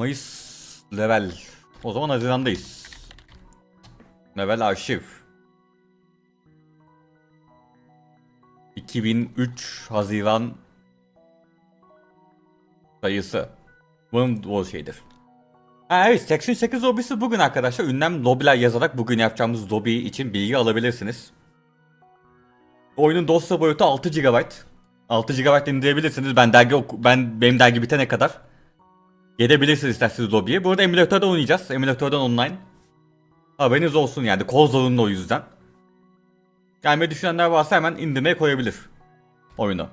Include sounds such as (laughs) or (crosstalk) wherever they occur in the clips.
Mayıs level. O zaman Haziran'dayız. Level arşiv. 2003 Haziran sayısı. Bunun o şeydir. Ha, evet 88 lobisi bugün arkadaşlar ünlem lobiler yazarak bugün yapacağımız lobi için bilgi alabilirsiniz. Oyunun dosya boyutu 6 GB. 6 GB indirebilirsiniz. Ben dergi ben benim dergi bitene kadar gelebilirsiniz isterseniz lobiye. Bu arada emülatörde oynayacağız. Emülatörden online. Haberiniz olsun yani. Kol zorunlu o yüzden. Gelmeyi düşünenler varsa hemen indirmeye koyabilir oyunu.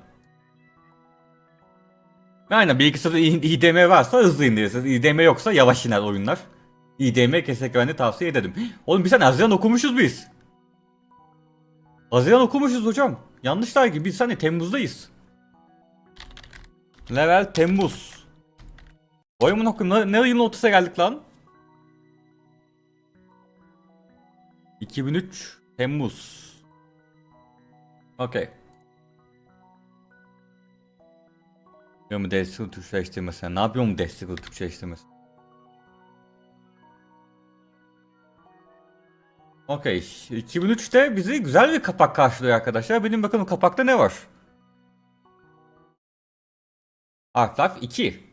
Aynen bilgisayarda IDM varsa hızlı indirirsiniz. IDM yoksa yavaş iner oyunlar. IDM kesinlikle ben de tavsiye ederim. (gasps) Oğlum biz sen Haziran okumuşuz biz. Haziran okumuşuz hocam. Yanlışlar gibi biz hani Temmuz'dayız. Level Temmuz. Oyumun okuyayım. Ne, ayının ortasına geldik lan? 2003 Temmuz. Okey. Yapıyor mu destek Türkçeleştirmesi? Ne yapıyor mu destek Türkçeleştirmesi? Okey. 2003'te bizi güzel bir kapak karşılıyor arkadaşlar. Benim bakalım kapakta ne var? Half-Life 2.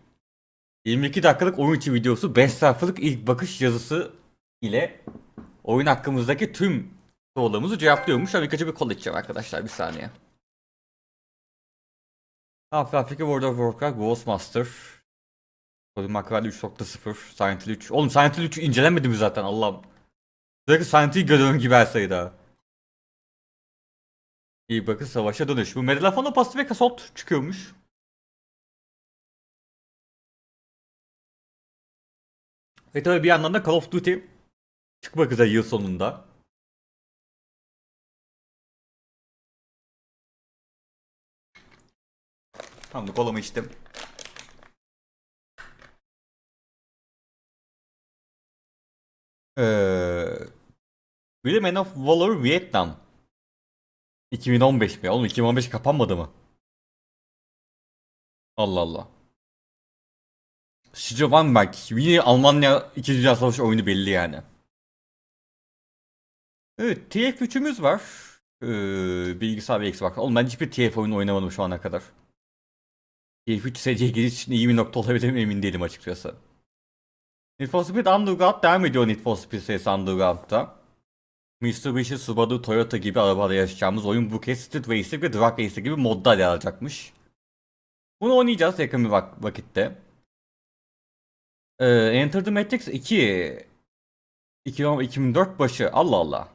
22 dakikalık oyun içi videosu 5 sayfalık ilk bakış yazısı ile oyun hakkımızdaki tüm sorularımızı cevaplıyormuş. Ama önce bir kol içeceğim arkadaşlar bir saniye. Half-Life 2 World of Warcraft Ghostmaster Cody Machiavelli 3.0 Silent Hill 3 Oğlum Silent Hill 3 incelenmedi mi zaten? Allah'ım. Sürekli Silent Hill görüyorum gibi her sayıda. İyi bakın savaşa dönüş. Bu Medal of Honor Pacific Assault çıkıyormuş Ve tabii bir yandan da Call of Duty çıkmak üzere yıl sonunda. Tamam kolamı içtim. Ee, Women of Valor Vietnam. 2015 mi? Oğlum 2015 kapanmadı mı? Allah Allah. Siege of Amberg. Yine Almanya 2. Dünya Savaşı oyunu belli yani. Evet TF3'ümüz var. Ee, bilgisayar ve Xbox. Oğlum ben hiçbir TF oyunu oynamadım şu ana kadar. TF3 SC'ye giriş için iyi bir nokta olabilir mi emin değilim açıkçası. Need for Speed Underground devam ediyor Need for Speed serisi Underground'da. Mitsubishi, Subaru, Toyota gibi arabalarda yaşayacağımız oyun bu kez Street Racing ve Drag Racing gibi modlar yer alacakmış. Bunu oynayacağız yakın bir vak- vakitte. Ee, Enter the Matrix 2 2004 başı Allah Allah.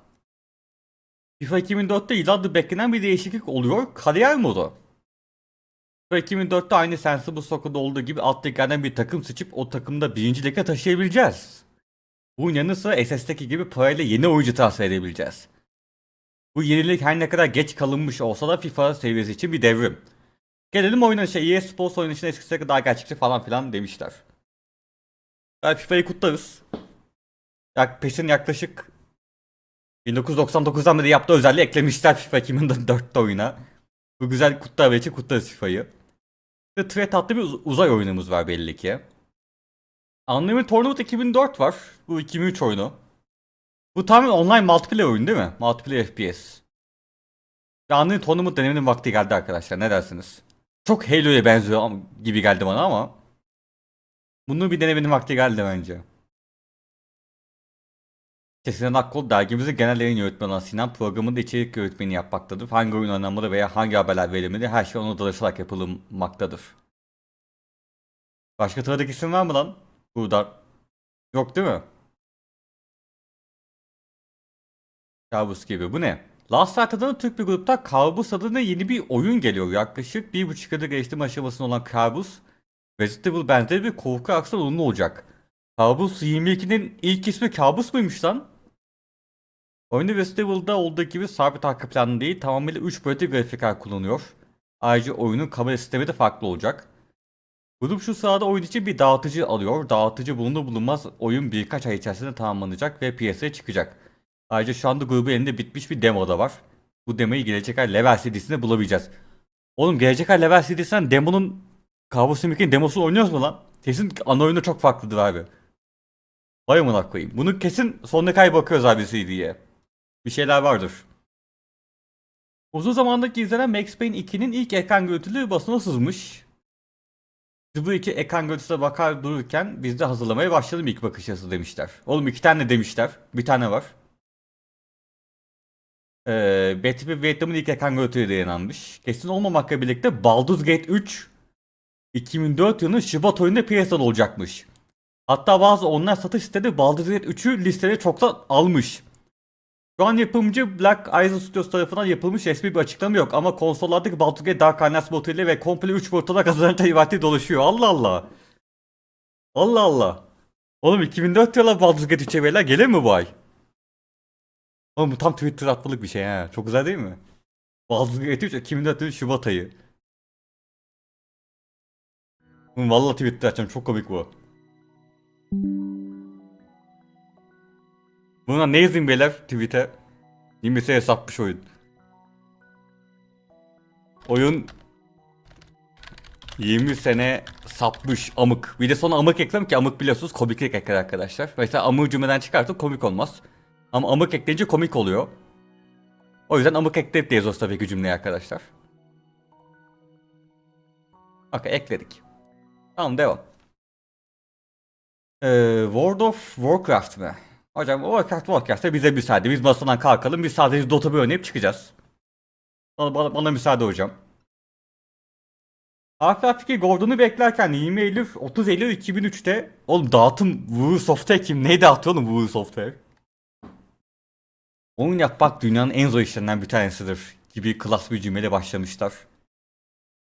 FIFA 2004'te yıllardır beklenen bir değişiklik oluyor. Kariyer modu. FIFA 2004'te aynı Sensible Soccer'da olduğu gibi alt liglerden bir takım seçip o takımda birinci lige taşıyabileceğiz. Bunun yanı sıra SS'deki gibi parayla yeni oyuncu transfer edebileceğiz. Bu yenilik her ne kadar geç kalınmış olsa da FIFA seviyesi için bir devrim. Gelelim oynanışa EA Sports oynanışına eskisi kadar gerçekçi falan filan demişler. Yani FIFA'yı kutlarız. Ya PES'in yaklaşık 1999'dan beri yaptığı özelliği eklemişler FIFA 2004'te oyuna. Bu güzel kutlar için kutlarız FIFA'yı. Ve Threat adlı bir uz- uzay oyunumuz var belli ki. Unlimited Tournament 2004 var. Bu 2003 oyunu. Bu tamamen online multiplayer oyun değil mi? Multiplayer FPS. Ve Unlimited Tournament denemenin vakti geldi arkadaşlar. Ne dersiniz? Çok Halo'ya benziyor gibi geldi bana ama. Bunu bir denemenin vakti geldi bence. Sinan Akkol dergimizin genel yayın yönetmeni olan Sinan programın da içerik yönetmeni yapmaktadır. Hangi oyun oynanmalı veya hangi haberler verilmeli her şey ona danışarak yapılmaktadır. Başka tanıdık isim var mı lan? Burada. Yok değil mi? Kabus gibi. Bu ne? Last Light adına Türk bir grupta Kabus adına yeni bir oyun geliyor. Yaklaşık bir buçuk yıldır geliştirme aşamasında olan Kabus, Evil benzeri bir korku aksan oyunu olacak. Kabus 22'nin ilk ismi Kabus muymuş lan? Oyunda Evil'da olduğu gibi sabit arka planı değil tamamıyla 3 boyutlu grafikler kullanıyor. Ayrıca oyunun kamera sistemi de farklı olacak. Grup şu sırada oyun için bir dağıtıcı alıyor. Dağıtıcı bulunur bulunmaz oyun birkaç ay içerisinde tamamlanacak ve piyasaya çıkacak. Ayrıca şu anda grubun elinde bitmiş bir demo da var. Bu demoyu gelecek ay Level CD'sinde bulabileceğiz. Oğlum gelecek ay Level CD'sinden demonun Kabus 22'nin demosunu oynuyoruz mu lan? Kesin ana oyunu çok farklıdır abi. Vay amına koyayım. Bunu kesin sonuna kay bakıyoruz abi CD'ye. Bir şeyler vardır. Uzun zamandaki izlenen Max Payne 2'nin ilk ekran görüntülü basına sızmış. Bu iki ekran görüntüsüne bakar dururken biz de hazırlamaya başladım ilk bakış yazısı demişler. Oğlum iki tane demişler. Bir tane var. Ee, ve Vietnam'ın ilk ekran görüntüleri yayınlanmış. Kesin olmamakla birlikte Baldur's Gate 3 2004 yılının Şubat ayında piyasada olacakmış. Hatta bazı online satış siteleri Baldur's Gate 3'ü listede çoktan almış. Şu an yapımcı Black Isle Studios tarafından yapılmış resmi bir açıklama yok ama konsollardaki Baldur's Gate Dark Alliance modu ve komple 3 portala kazanınca ibadeti dolaşıyor. Allah Allah. Allah Allah. Oğlum 2004 yılı Baldur's Gate 3'e beyler gelir mi bu ay? Oğlum bu tam Twitter atmalık bir şey ha. Çok güzel değil mi? Baldur's Gate 3 2004 yılı Şubat ayı. Vallahi Twitter açacağım çok komik bu. Buna ne yazayım beyler tweet'e? 20 sene sapmış oyun. Oyun 20 sene sapmış amık. Bir de sonra amık eklem ki amık biliyorsunuz komiklik ekler arkadaşlar. Mesela amığı cümleden çıkartıp komik olmaz. Ama amık ekleyince komik oluyor. O yüzden amık ekleyip de yazıyoruz tabii ki cümleyi arkadaşlar. Okey ekledik. Tamam devam. Ee, World of Warcraft mı? Hocam Warcraft Warcraft'ta bize müsaade. Biz masadan kalkalım. Biz sadece Dota bir oynayıp çıkacağız. Bana, bana, bana müsaade hocam. Half-Life 2 Gordon'u beklerken 20 Eylül 30 Eylül 2003'te Oğlum dağıtım Software kim? Neyi dağıtıyor oğlum Software? Oyun yapmak dünyanın en zor işlerinden bir tanesidir gibi klas bir cümleyle başlamışlar.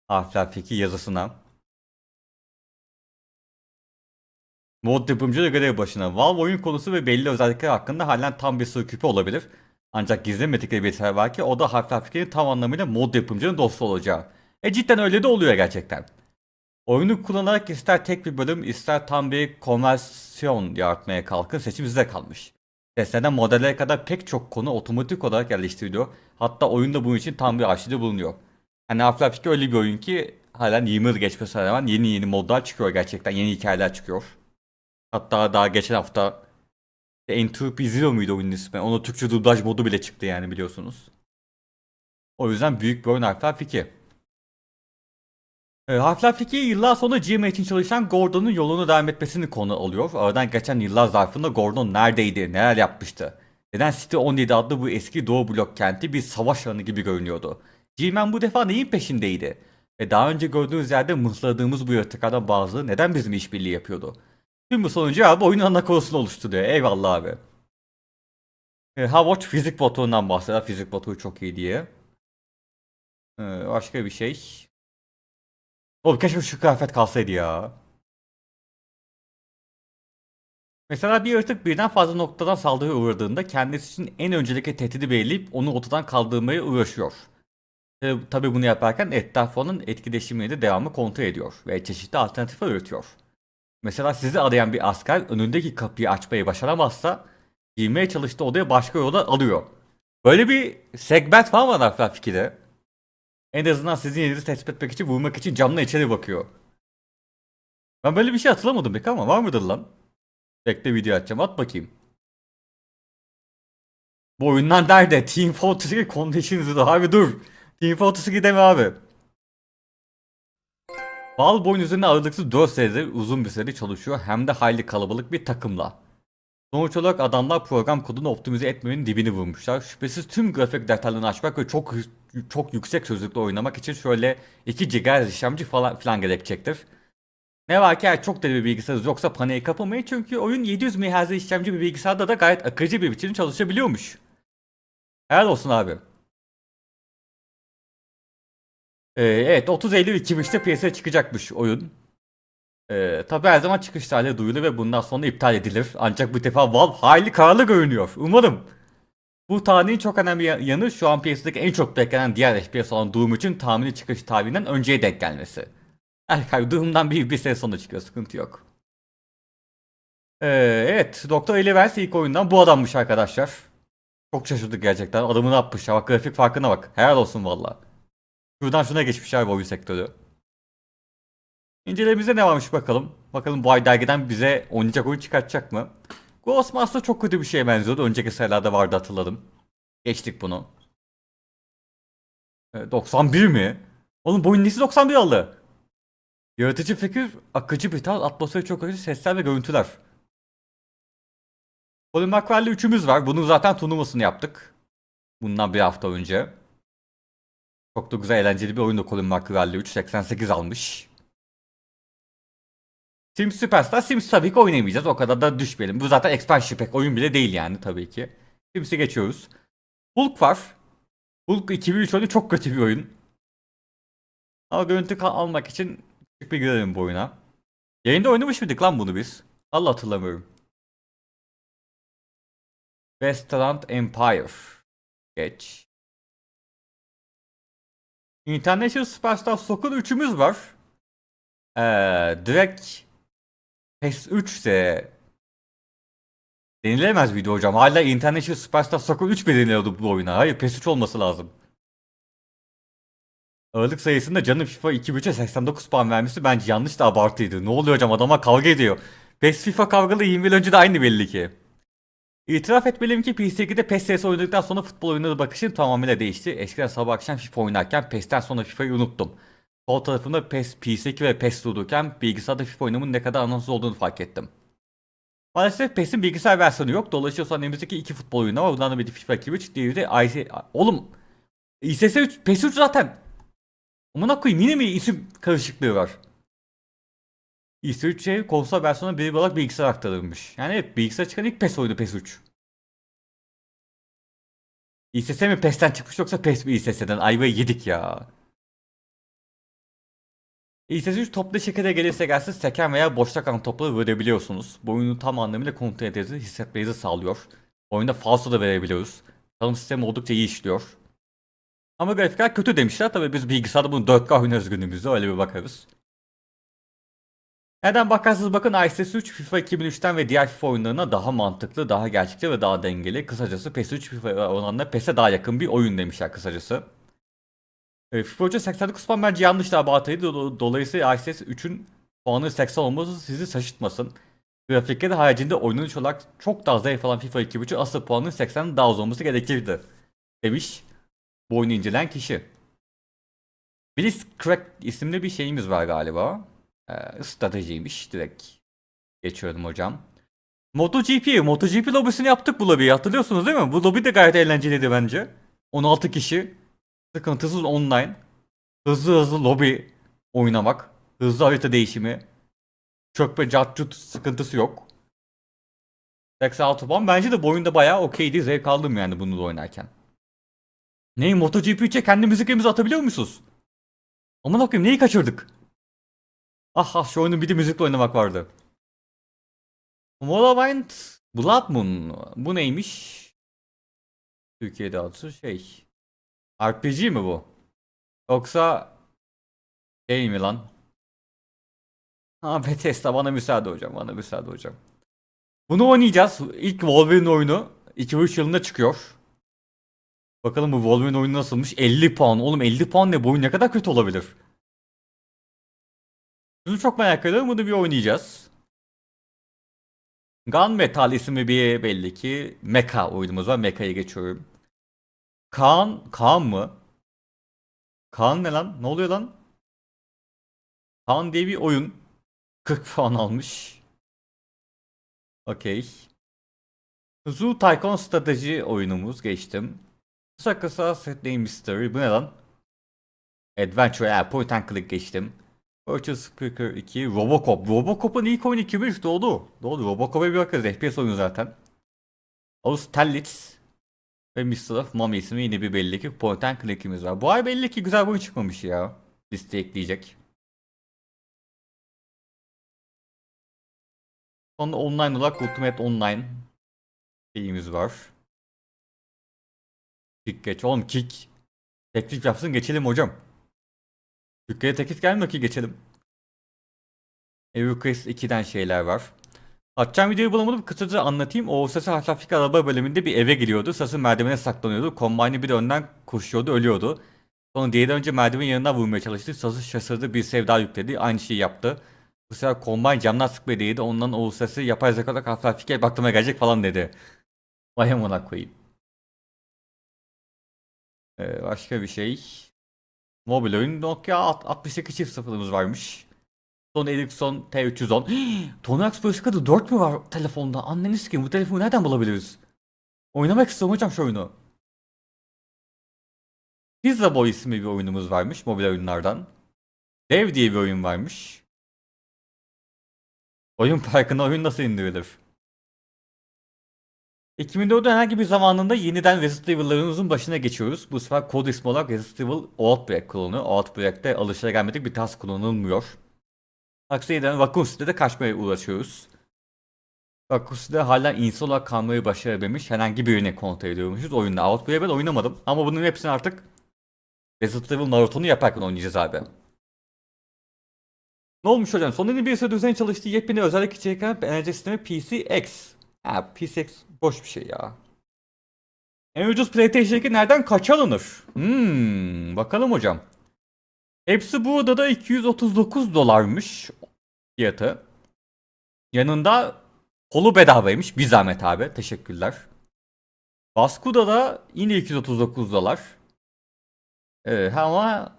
Half-Life 2 yazısına. Mod yapımcı görev başına. Valve oyun konusu ve belli özellikler hakkında halen tam bir sır küpü olabilir. Ancak gizlemedikleri bir detay var ki o da Half-Life 2'nin tam anlamıyla mod yapımcının dostu olacağı. E cidden öyle de oluyor gerçekten. Oyunu kullanarak ister tek bir bölüm ister tam bir konversiyon yaratmaya kalkın seçim size kalmış. Seslerden modellere kadar pek çok konu otomatik olarak yerleştiriliyor. Hatta oyunda bunun için tam bir arşivde bulunuyor. Hani Half-Life 2 öyle bir oyun ki halen 20 yıl geçmesine rağmen yeni yeni modlar çıkıyor gerçekten. Yeni hikayeler çıkıyor. Hatta daha geçen hafta Entropy Zero muydu oyunun ismi? Onun Türkçe dublaj modu bile çıktı yani biliyorsunuz. O yüzden büyük bir oyun Half-Life 2. Ee, Half-Life 2 yıllar sonra GM için çalışan Gordon'un yolunu devam etmesini konu alıyor. Aradan geçen yıllar zarfında Gordon neredeydi, neler yapmıştı? Neden City 17 adlı bu eski Doğu blok kenti bir savaş alanı gibi görünüyordu? G-Man bu defa neyin peşindeydi? Ve daha önce gördüğünüz yerde mıhladığımız bu yaratıklardan bazı neden bizim işbirliği yapıyordu? Tüm bu sonucu abi oyunun ana konusunu oluşturuyor. Eyvallah abi. E, Howard fizik botuğundan bahseder. Fizik botuğu çok iyi diye. E, başka bir şey. Oğlum keşke şu kıyafet kalsaydı ya. Mesela bir yaratık birden fazla noktadan saldırıya uğradığında kendisi için en öncelikli tehdidi belirleyip onu ortadan kaldırmaya uğraşıyor. Tabi, tabi bunu yaparken etrafı onun etkileşimini de devamlı kontrol ediyor ve çeşitli alternatifler üretiyor. Mesela sizi arayan bir asker önündeki kapıyı açmayı başaramazsa girmeye çalıştığı odaya başka yolda alıyor. Böyle bir segment var Half-Life 2'de? En azından sizin yerinizi tespit etmek için vurmak için camla içeri bakıyor. Ben böyle bir şey hatırlamadım pek ama var mıdır lan? Bekle video açacağım at bakayım. Bu oyunlar nerede? Team Fortress 2 Conditions. Abi dur. Team Fortress 2 deme abi. Valve oyun üzerine aralıksız 4 senedir uzun bir süredir çalışıyor hem de hayli kalabalık bir takımla. Sonuç olarak adamlar program kodunu optimize etmenin dibini vurmuşlar. Şüphesiz tüm grafik detaylarını açmak ve çok çok yüksek sözlükle oynamak için şöyle 2 GHz işlemci falan filan gerekecektir. Ne var ki eğer çok deli bir bilgisayarınız yoksa paniğe kapılmayın çünkü oyun 700 MHz işlemci bir bilgisayarda da gayet akıcı bir biçimde çalışabiliyormuş. Helal olsun abi. Ee, evet 30 Eylül 2003'te piyasaya çıkacakmış oyun. Ee, tabi her zaman çıkış tarihi duyulur ve bundan sonra iptal edilir. Ancak bu defa Valve hayli kararlı görünüyor. Umarım. Bu tarihin çok önemli ya- yanı şu an piyasadaki en çok beklenen diğer FPS olan Doom için tahmini çıkış tarihinden önceye denk gelmesi. Yani Doom'dan bir, bir sene sonra çıkıyor sıkıntı yok. Ee, evet Doktor Elivers ilk oyundan bu adammış arkadaşlar. Çok şaşırdık gerçekten. Adamı ne yapmış ya bak grafik farkına bak. Helal olsun valla. Şuradan şuna geçmiş abi oyun sektörü. İncelememize ne varmış bakalım. Bakalım bu ay dergiden bize oynayacak oyun çıkartacak mı? Ghostmaster çok kötü bir şeye benziyordu. Önceki sayılarda vardı hatırladım. Geçtik bunu. E, 91 mi? Oğlum bu oyun nesi 91 aldı? Yaratıcı fikir, akıcı bir tarz, atmosferi çok akıcı sesler ve görüntüler. Colin McRae'li üçümüz var. Bunun zaten turnuvasını yaptık. Bundan bir hafta önce. Çok da güzel eğlenceli bir oyundu Colin McRae'li 3. 88 almış. Sims Superstar. Sims tabii ki oynayamayacağız. O kadar da düşmeyelim. Bu zaten expansion pack oyun bile değil yani tabii ki. Sims'i geçiyoruz. Hulk var. Hulk 2003 oyunu çok kötü bir oyun. Ama görüntü almak için küçük bir girelim bu oyuna. Yayında oynamış mıydık lan bunu biz? Allah hatırlamıyorum. Westland Empire. Geç. International Superstar Soccer 3'ümüz var. Ee, direkt PES 3 ise denilemez miydi hocam? Hala International Superstar Soccer 3 mi deniliyordu bu oyuna? Hayır PES 3 olması lazım. Ağırlık sayısında canım FIFA 2.3'e 89 puan vermesi bence yanlış da abartıydı. Ne oluyor hocam adama kavga ediyor. PES FIFA kavgalı 20 yıl önce de aynı belli ki. İtiraf etmeliyim ki PS2'de PES CS oynadıktan sonra futbol oyununa bakışım tamamıyla değişti. Eskiden sabah akşam FIFA oynarken PES'ten sonra FIFA'yı unuttum. Sol tarafımda PES, PS2 ve PES dururken bilgisayarda FIFA oynamanın ne kadar anlamsız olduğunu fark ettim. Maalesef PES'in bilgisayar versiyonu yok. Dolayısıyla elimizdeki iki futbol oyunu var. Bunlardan biri FIFA 2003, diğeri de IC... Oğlum! ISS 3, PES 3 zaten. Amına koyayım yine mi isim karışıklığı var? ISS 3 şey konsol versiyonu bir olarak bilgisayar aktarılmış. Yani evet bilgisayar çıkan ilk PES oyunu PES 3. İSS mi PES'ten çıkmış yoksa PES mi İSS'den? Ayvayı yedik ya. İSS 3 toplu şekilde gelirse gelsin seken veya boşta kalan topları verebiliyorsunuz. Bu oyunu tam anlamıyla kontrol etmenizi hissetmenizi sağlıyor. Oyunda falso da verebiliyoruz. Tanım sistemi oldukça iyi işliyor. Ama grafikler kötü demişler. Tabii biz bilgisayarda bunu 4K oynarız günümüzde öyle bir bakarız. Neden bakarsanız bakın ISS 3 FIFA 2003'ten ve diğer FIFA oyunlarına daha mantıklı, daha gerçekçi ve daha dengeli. Kısacası PES 3 FIFA olanla PES'e daha yakın bir oyun demişler kısacası. E, FIFA 3'e 89 puan bence yanlış da abartıydı. Do- Dolayısıyla ISS 3'ün puanı 80 olması sizi şaşırtmasın. Grafikleri haricinde oynanış olarak çok daha zayıf olan FIFA 2003'ün asıl puanının 80'den daha az olması gerekirdi. Demiş bu oyunu inceleyen kişi. Blitzcrank isimli bir şeyimiz var galiba. Ee, stratejiymiş. Direkt geçiyorum hocam. MotoGP, MotoGP lobisini yaptık bu lobiyi hatırlıyorsunuz değil mi? Bu lobi de gayet eğlenceliydi bence. 16 kişi. Sıkıntısız online. Hızlı hızlı lobi oynamak. Hızlı harita değişimi. Çökme, cartcut sıkıntısı yok. 86 puan. Bence de bu oyunda bayağı okeydi. Zevk aldım yani bunu da oynarken. Neyi MotoGP 3'e kendi müziklerimizi atabiliyor musunuz? Aman okuyayım neyi kaçırdık? Ah ah şu oyunun bir de müzikle oynamak vardı. Morrowind Blood Moon. Bu neymiş? Türkiye'de adı şey. RPG mi bu? Yoksa şey mi lan? Ha (laughs) Bethesda bana müsaade hocam. Bana müsaade hocam. Bunu oynayacağız. İlk Wolverine oyunu 2003 yılında çıkıyor. Bakalım bu Wolverine oyunu nasılmış? 50 puan. Oğlum 50 puan ne? Bu oyun ne kadar kötü olabilir? Bunu çok merak ediyorum. Bunu bir oynayacağız. Gunmetal isimli bir belli ki Mecha oyunumuz var. Mecha'ya geçiyorum. Kaan, Kaan mı? Kaan ne lan? Ne oluyor lan? Kaan diye bir oyun. 40 puan almış. Okey. Zoo Tycoon strateji oyunumuz geçtim. Kısa kısa set name mystery. Bu ne lan? Adventure, point and click geçtim. Virtual Speaker 2, Robocop. Robocop'un ilk oyunu 2003 doğdu. Doğdu. Robocop'a bir bakarız. FPS oyunu zaten. Austerlitz ve Mr. of Mommy ismi yine bir belli ki point and click'imiz var. Bu ay belli ki güzel bir oyun çıkmamış ya. Listeye ekleyecek. Sonra online olarak Ultimate Online şeyimiz var. Kick geç. Oğlum kick. Teklif yapsın geçelim hocam. Türkiye'ye teklif gelmiyor ki geçelim. Everquest 2'den şeyler var. Atacağım videoyu bulamadım. Kısaca anlatayım. O Sası Haşafik araba bölümünde bir eve giriyordu. Sası merdivene saklanıyordu. Kombayni bir de önden koşuyordu, ölüyordu. Sonra diğeri önce merdiven yanından vurmaya çalıştı. Sazı şaşırdı bir sev daha yükledi. Aynı şeyi yaptı. Bu sefer Combine camdan sıkmaya değdi. Ondan o sesi yapay zekada hafif hafif gel aklıma gelecek falan dedi. Vay amına koyayım. Ee, başka bir şey. Mobil oyun Nokia 62 çift sıfırımız varmış. Son Ericsson T310. (gasps) Tony Hawk's Pro Skater 4 mü var telefonda? Anneniz kim? Bu telefonu nereden bulabiliriz? Oynamak istiyorum hocam şu oyunu. Pizza Boy ismi bir oyunumuz varmış mobil oyunlardan. Dev diye bir oyun varmış. Oyun parkına oyun nasıl indirilir? 2004'ün herhangi bir zamanında yeniden Resident Evil'larımızın başına geçiyoruz. Bu sefer kod ismi olarak Resident Evil Outbreak kullanılıyor. Outbreak'te alışılagelmedik bir tas kullanılmıyor. Aksi yeniden Raccoon City'de kaçmaya uğraşıyoruz. Raccoon City'de hala insan olarak kalmayı başarabilmiş herhangi birini kontrol ediyormuşuz oyunda. Outbreak'e ben oynamadım ama bunun hepsini artık Resident Evil Naruto'nu yaparken oynayacağız abi. Ne olmuş hocam? Sony'nin bir süre düzenli çalıştığı yepyeni özellik içeren enerji sistemi PCX. Ha PCX boş bir şey ya. En ucuz PlayStation 2 nereden kaç alınır? Hmm, bakalım hocam. Hepsi bu odada 239 dolarmış fiyatı. Yanında kolu bedavaymış. Bir zahmet abi. Teşekkürler. Basku'da da yine 239 dolar. Ee, ama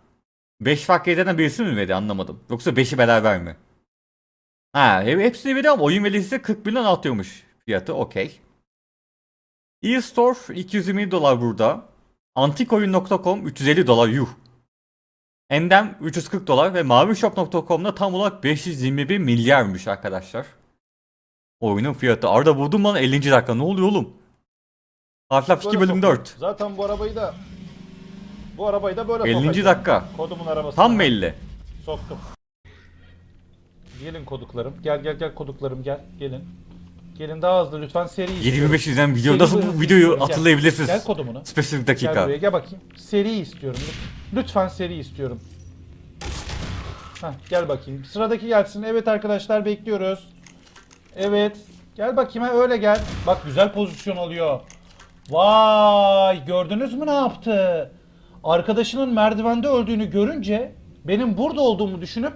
5 farklı yerden birisi mi verdi anlamadım. Yoksa 5'i beraber mi? Ha he- hepsini veriyor ama oyun velisi 40 milyon atıyormuş fiyatı okey. E-Store 220 dolar burada. Antikoyun.com 350 dolar yuh. Endem 340 dolar ve mavishop.com'da tam olarak 521 milyarmış arkadaşlar. Oyunun fiyatı. Arda vurdum bana 50. dakika ne oluyor oğlum? Half-Life 2 Böyle bölüm soktum. 4. Zaten bu arabayı da bu arabayı da böyle 50. sokacağım. dakika. Kodumun arabası. Tam mı 50? Soktum. Gelin koduklarım. Gel gel gel koduklarım gel. Gelin. Gelin daha hızlı lütfen seri istiyorum. 75 izlenen video Seri nasıl hızlı bu videoyu istiyorum. Gel. hatırlayabilirsiniz? Gel kodumunu. Spesifik Gel dakika. buraya gel bakayım. Seri istiyorum. Lütfen seri istiyorum. Heh, gel bakayım. Sıradaki gelsin. Evet arkadaşlar bekliyoruz. Evet. Gel bakayım ha öyle gel. Bak güzel pozisyon alıyor. Vay gördünüz mü ne yaptı? Arkadaşının merdivende öldüğünü görünce benim burada olduğumu düşünüp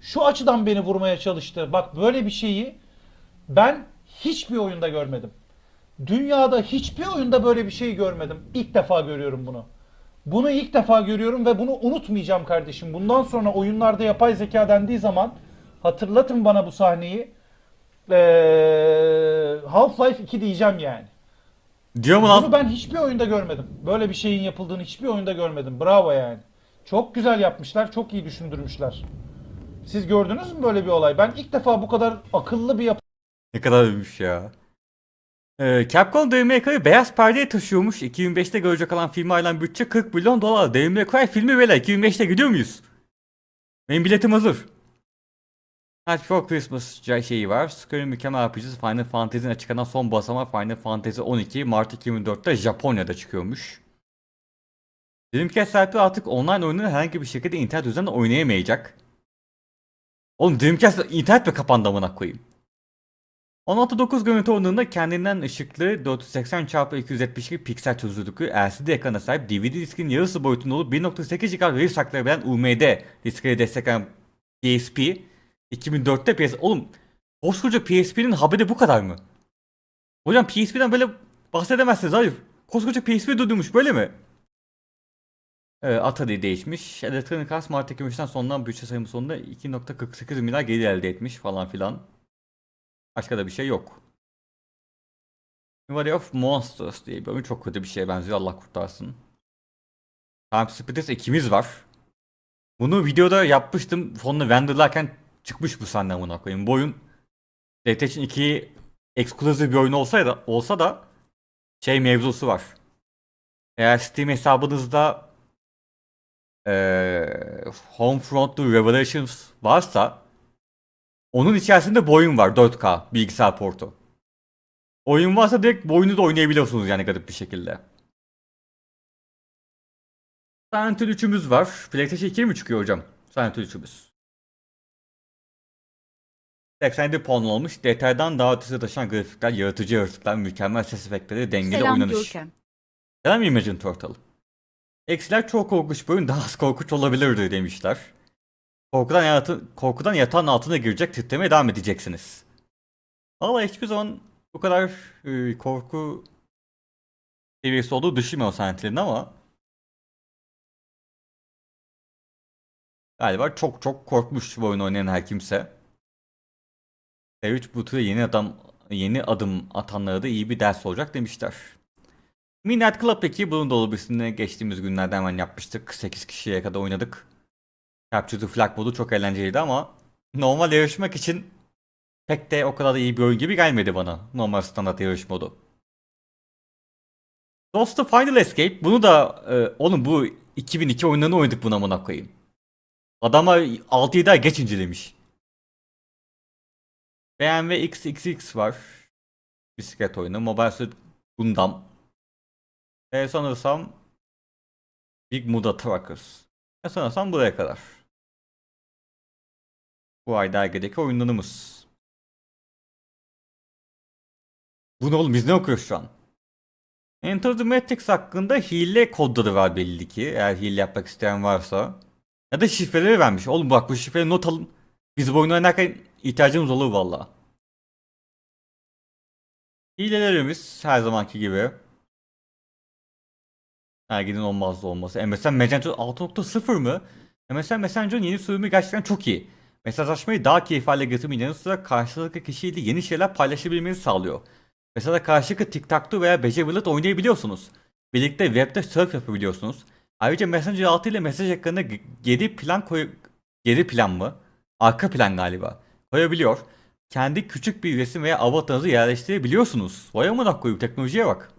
şu açıdan beni vurmaya çalıştı. Bak böyle bir şeyi ben hiçbir oyunda görmedim. Dünyada hiçbir oyunda böyle bir şey görmedim. İlk defa görüyorum bunu. Bunu ilk defa görüyorum ve bunu unutmayacağım kardeşim. Bundan sonra oyunlarda yapay zeka dendiği zaman hatırlatın bana bu sahneyi. Ee, Half-Life 2 diyeceğim yani. Diyor mu Bunu lan? ben hiçbir oyunda görmedim. Böyle bir şeyin yapıldığını hiçbir oyunda görmedim. Bravo yani. Çok güzel yapmışlar, çok iyi düşündürmüşler. Siz gördünüz mü böyle bir olay? Ben ilk defa bu kadar akıllı bir yapı Ne kadar büyümüş ya. Ee, Capcom Devil May beyaz perdeye taşıyormuş. 2005'te görecek olan filme ayrılan bütçe 40 milyon dolar. Devil May Cry filmi böyle 2005'te gidiyor muyuz? Benim biletim hazır. Happy for Christmas şeyi var. Square'in mükemmel yapıcısı Final Fantasy'nin açıklanan son basamağı Final Fantasy 12 Mart 2004'te Japonya'da çıkıyormuş. Dreamcast sahibi artık online oyunları herhangi bir şekilde internet üzerinden oynayamayacak. Oğlum Dreamcast internet mi kapandı amına koyayım? 16.9 görüntü oranında kendinden ışıklı 480 x 272 piksel çözünürlüklü LCD ekrana sahip DVD diskin yarısı boyutunda olup 1.8 GB veri saklayabilen UMD diskleri destekleyen PSP 2004'te PS... Oğlum koskoca PSP'nin haberi bu kadar mı? Hocam PSP'den böyle bahsedemezsiniz hayır. Koskoca PSP duymuş böyle mi? Ee, Atari değişmiş. Electronic Arts Mart 2003'ten sondan bütçe sayımı sonunda 2.48 milyar gelir elde etmiş falan filan. Başka da bir şey yok. Memory of Monsters diye bir oyun çok kötü bir şeye benziyor Allah kurtarsın. Time Splitters ikimiz var. Bunu videoda yapmıştım. Fonunu renderlarken çıkmış bu senden amına koyayım. Bu oyun PlayStation 2 exclusive bir oyun olsaydı olsa da şey mevzusu var. Eğer Steam hesabınızda eee Homefront Revelations varsa onun içerisinde bu oyun var 4K bilgisayar portu. Oyun varsa direkt bu oyunu da oynayabiliyorsunuz yani garip bir şekilde. Silent Hill 3'ümüz var. PlayStation 2'ye mi çıkıyor hocam? Silent Hill 3'ümüz. 87 puan olmuş. Detaydan daha ötesine taşıyan grafikler, yaratıcı yaratıklar, mükemmel ses efektleri, dengeli Selam oynanış. Görkem. Selam Imagine Turtle. Eksiler çok korkunç bir oyun daha az korkunç olabilirdi demişler. Korkudan, yatı, korkudan yatağın altına girecek titremeye devam edeceksiniz. Valla hiçbir zaman bu kadar e, korku seviyesi olduğu düşünmüyorum sanatlerin ama galiba çok çok korkmuş bu oyunu oynayan her kimse. F3 bu yeni adam yeni adım atanlara da iyi bir ders olacak demişler. Midnight Club peki bunun dolabısını geçtiğimiz günlerde hemen yapmıştık. 8 kişiye kadar oynadık. Capture the Flag modu çok eğlenceliydi ama normal yarışmak için pek de o kadar da iyi bir oyun gibi gelmedi bana. Normal standart yarış modu. Lost the Final Escape bunu da e, oğlum bu 2002 oyunlarını oynadık buna amına koyayım. Adama 6-7 ay geç incelemiş. BMW XXX var. Bisiklet oyunu. Mobile Suit Gundam. Ve sanırsam Big Muda Truckers. Ve sanırsam buraya kadar. Bu ay dergideki oyunlarımız. Bu ne oğlum biz ne okuyoruz şu an? Enter the Matrix hakkında hile kodları var belli ki. Eğer hile yapmak isteyen varsa. Ya da şifreleri vermiş. Oğlum bak bu şifreyi not alın. Biz bu oyunu oynarken ihtiyacımız olur valla. Hilelerimiz her zamanki gibi. Erginin olmazsa olması. MSN Messenger 6.0 mı? MSN Messenger'ın yeni sürümü gerçekten çok iyi. Mesajlaşmayı daha keyifli hale getirmenin yanı sıra karşılıklı kişiyle yeni şeyler paylaşabilmenizi sağlıyor. Mesela karşılıklı TikTok'ta veya Becevilet oynayabiliyorsunuz. Birlikte webde surf yapabiliyorsunuz. Ayrıca Messenger 6 ile mesaj ekranına geri plan koy geri plan mı? Arka plan galiba. Koyabiliyor. Kendi küçük bir resim veya avatarınızı yerleştirebiliyorsunuz. Vay amına koyayım teknolojiye bak.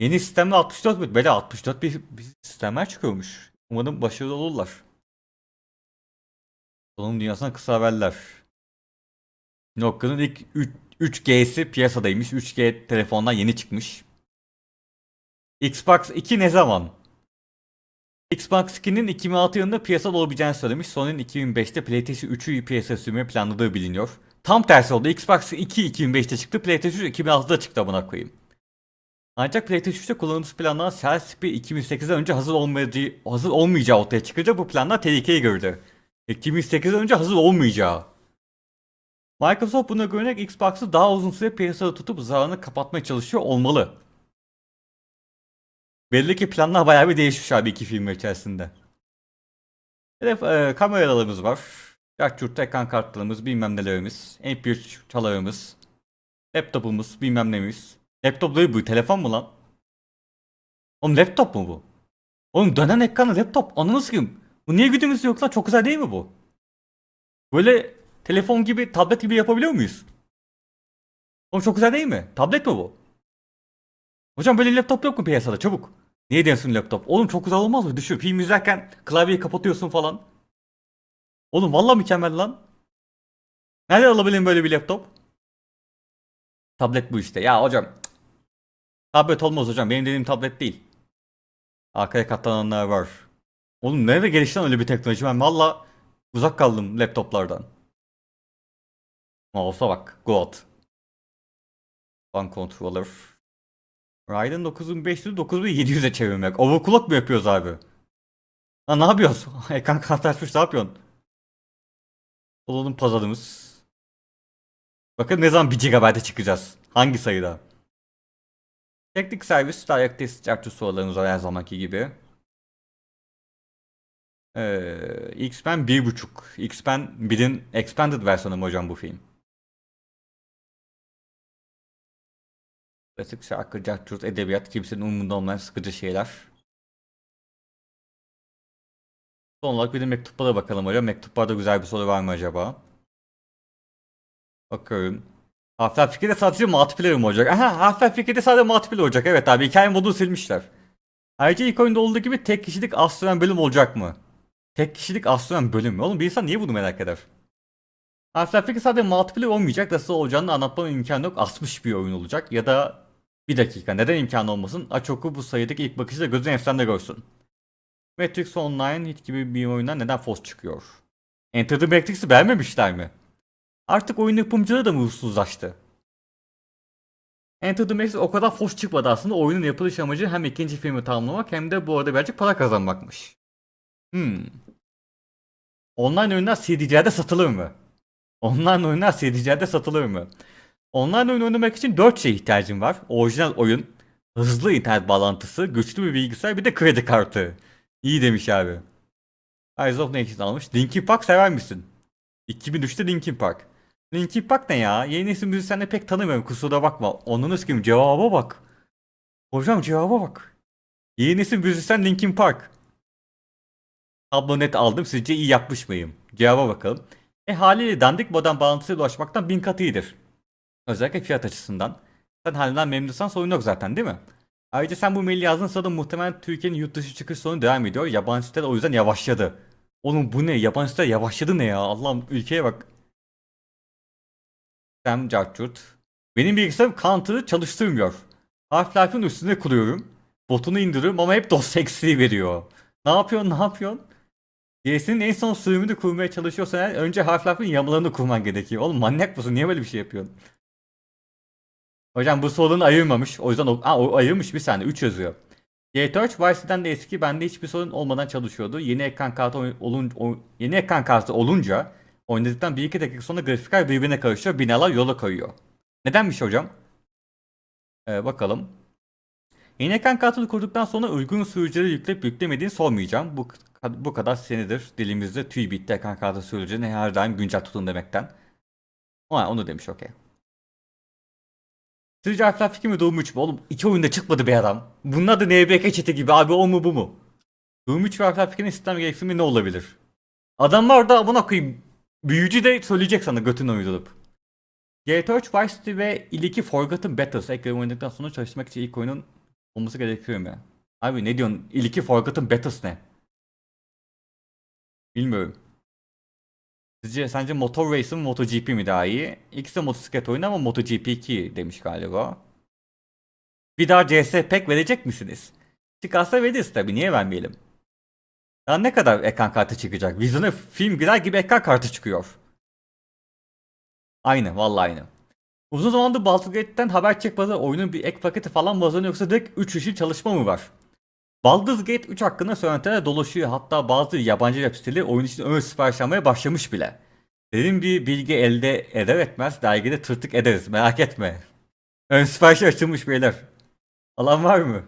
Yeni sistemde 64 bit. Böyle 64 bir, bir sistemler çıkıyormuş. Umarım başarılı olurlar. Donanım dünyasına kısa haberler. Nokia'nın ilk 3, 3G'si piyasadaymış. 3G telefondan yeni çıkmış. Xbox 2 ne zaman? Xbox 2'nin 2006 yılında piyasada olabileceğini söylemiş. Sony'nin 2005'te PlayStation 3'ü piyasaya sürmeyi planladığı biliniyor. Tam tersi oldu. Xbox 2 2005'te çıktı. PlayStation 3 2006'da çıktı amına koyayım. Ancak PlayStation 3'te kullanılması planlanan Cell Speed 2008'den önce hazır olmayacağı, hazır olmayacağı ortaya çıkınca bu planlar tehlikeye girdi. 2008'den önce hazır olmayacağı. Microsoft buna güvenerek Xbox'ı daha uzun süre piyasada tutup zararını kapatmaya çalışıyor olmalı. Belli ki planlar bayağı bir değişmiş abi iki film içerisinde. Telef e, kameralarımız var. Yaktürt ekran kartlarımız, bilmem nelerimiz, MP3 çalarımız, laptopumuz, bilmem nemiz. Laptop değil bu, telefon mu lan? Oğlum laptop mu bu? Oğlum dönen ekranlı laptop, ananı sikeyim. Bu niye gücümüz yok lan? Çok güzel değil mi bu? Böyle telefon gibi, tablet gibi yapabiliyor muyuz? Oğlum çok güzel değil mi? Tablet mi bu? Hocam böyle laptop yok mu piyasada? Çabuk. Niye diyorsun laptop? Oğlum çok güzel olmaz mı? Düşün. Film izlerken klavyeyi kapatıyorsun falan. Oğlum valla mükemmel lan. Nereden alabilirim böyle bir laptop? Tablet bu işte. Ya hocam. Tablet olmaz hocam. Benim dediğim tablet değil. Arkaya katlananlar var. Oğlum nerede gelişti lan öyle bir teknoloji? Ben valla uzak kaldım laptoplardan. Mouse'a bak. God. Fan controller. Ryzen 9500'ü 9700'e çevirmek. Overclock mu yapıyoruz abi? Ha ne yapıyoruz? (laughs) Ekran kartı açmış ne yapıyorsun? Olalım pazarımız. Bakın ne zaman 1 GB'e çıkacağız. Hangi sayıda? Teknik servis, DirectX Charter sorularımız var her zamanki gibi. Ee, X-Men 1.5. X-Men 1'in expanded versiyonu mu hocam bu film? Klasik şarkı, cahçurt, edebiyat, kimsenin umurunda olmayan sıkıcı şeyler. Son olarak bir de mektuplara bakalım hocam. Mektuplarda güzel bir soru var mı acaba? Bakıyorum. Half-Life 2'de sadece multiplayer mi olacak? Aha Half-Life 2'de sadece multiplayer olacak. Evet abi hikaye modunu silmişler. Ayrıca ilk oyunda olduğu gibi tek kişilik astronom bölüm olacak mı? Tek kişilik astronom bölüm mü? Oğlum bir insan niye bunu merak eder? Half-Life 2 sadece multiplayer olmayacak. Nasıl olacağını anlatmam imkanı yok. Asmış bir oyun olacak. Ya da bir dakika neden imkanı olmasın? Aç oku bu sayıdaki ilk bakışta gözün efsane görsün. Matrix Online hit gibi bir oyundan neden Foss çıkıyor? Enter the Matrix'i beğenmemişler mi? Artık oyun yapımcıları da mı huysuzlaştı? Enter the Matrix o kadar hoş çıkmadı aslında. Oyunun yapılış amacı hem ikinci filmi tamamlamak hem de bu arada birazcık para kazanmakmış. Hmm. Online oyunlar CD'lerde satılır mı? Online oyunlar CD'lerde satılır mı? Online oyun oynamak için 4 şeye ihtiyacım var. Orijinal oyun, hızlı internet bağlantısı, güçlü bir bilgisayar bir de kredi kartı. İyi demiş abi. Eyes of Nations almış. Linkin Park sever misin? 2003'te Linkin Park. Linkin Park ne ya? Yeni nesil müzisyenleri pek tanımıyorum kusura bakma. Onun kim cevaba bak. Hocam cevaba bak. Yeni nesil müzisyen Linkin Park. Tablonet aldım sizce iyi yapmış mıyım? Cevaba bakalım. E haliyle dandik modem bağlantısıyla ulaşmaktan bin kat iyidir. Özellikle fiyat açısından. Sen halinden memnunsan sorun yok zaten değil mi? Ayrıca sen bu maili yazdığın sırada muhtemelen Türkiye'nin yurt dışı çıkış sorunu devam ediyor. Yabancı siteler o yüzden yavaşladı. Oğlum bu ne? Yabancı siteler yavaşladı ne ya? Allah'ım ülkeye bak. Sam Carchurt. Benim bilgisayarım Counter'ı çalıştırmıyor. Half-Life'ın üstüne kuruyorum. Botunu indiriyorum ama hep dosya eksiği veriyor. Ne yapıyorsun ne yapıyorsun? GS'nin en son sürümünü kurmaya çalışıyorsan eğer önce Half-Life'ın yamalarını kurman gerekiyor. Oğlum manyak mısın? Niye böyle bir şey yapıyorsun? Hocam bu sorunu ayırmamış. O yüzden o, Aa, o ayırmış bir saniye. 3 yazıyor. G4 Vice'den de eski bende hiçbir sorun olmadan çalışıyordu. Yeni ekran kartı olun, o- yeni ekran kartı olunca oynadıktan 1-2 dakika sonra grafikler birbirine karışıyor. Binalar yola koyuyor. Nedenmiş hocam? Ee, bakalım. Yeni ekran kartını kurduktan sonra uygun sürücüleri yükleyip yüklemediğini sormayacağım. Bu, bu kadar senedir dilimizde tüy bitti ekran kartı sürücülerini her daim güncel tutun demekten. Ha, onu demiş okey. Sizce Half-Life 2 mi Doom 3 mü? Oğlum iki oyunda çıkmadı bir adam. Bunun adı NBK çete gibi abi o mu bu mu? Doom 3 ve Half-Life 2'nin sistem gereksinimi ne olabilir? Adam var da buna koyayım. Büyücü de söyleyecek sana götünü uydurup. G4 Vice City ve ilki Forgotten Battles ekranı oynadıktan sonra çalışmak için ilk oyunun olması gerekiyor mu? Abi ne diyorsun? İlki Forgotten Battles ne? Bilmiyorum. Sizce sence Motor Race mi MotoGP mi daha iyi? İkisi de motosiklet oyunu ama MotoGP 2 demiş galiba. Bir daha CS Pack verecek misiniz? Çıkarsa veririz tabi niye vermeyelim? Daha ne kadar ekran kartı çıkacak? Vizyona film girer gibi ekran kartı çıkıyor. Aynı vallahi aynı. Uzun zamandır Baldur's haber çıkmadı. Oyunun bir ek paketi falan mı yoksa direkt 3 işin çalışma mı var? Baldur's Gate 3 hakkında söylentiler dolaşıyor. Hatta bazı yabancı web siteleri oyun için ön sipariş almaya başlamış bile. Dedim bir bilgi elde eder etmez dergide tırtık ederiz merak etme. Ön sipariş açılmış beyler. Alan var mı?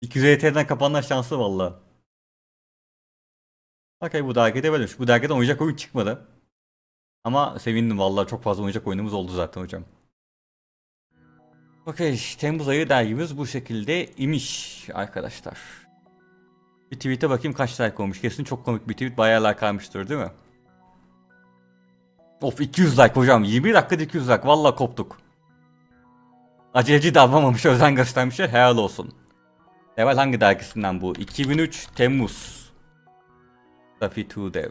200 ET'den kapanma şansı valla. Okey bu dergide böylemiş. Bu dergiden oyuncak oyun çıkmadı. Ama sevindim valla çok fazla oyuncak oyunumuz oldu zaten hocam. Okey Temmuz ayı dergimiz bu şekilde imiş arkadaşlar. Bir tweet'e bakayım kaç like olmuş. Kesin çok komik bir tweet bayağı like almıştır değil mi? Of 200 like hocam. 20 dakikada 200 like. Valla koptuk. Aceleci davranmamış, özen göstermişler. Helal olsun. Level hangi dergisinden bu? 2003 Temmuz. Safi 2 Dev.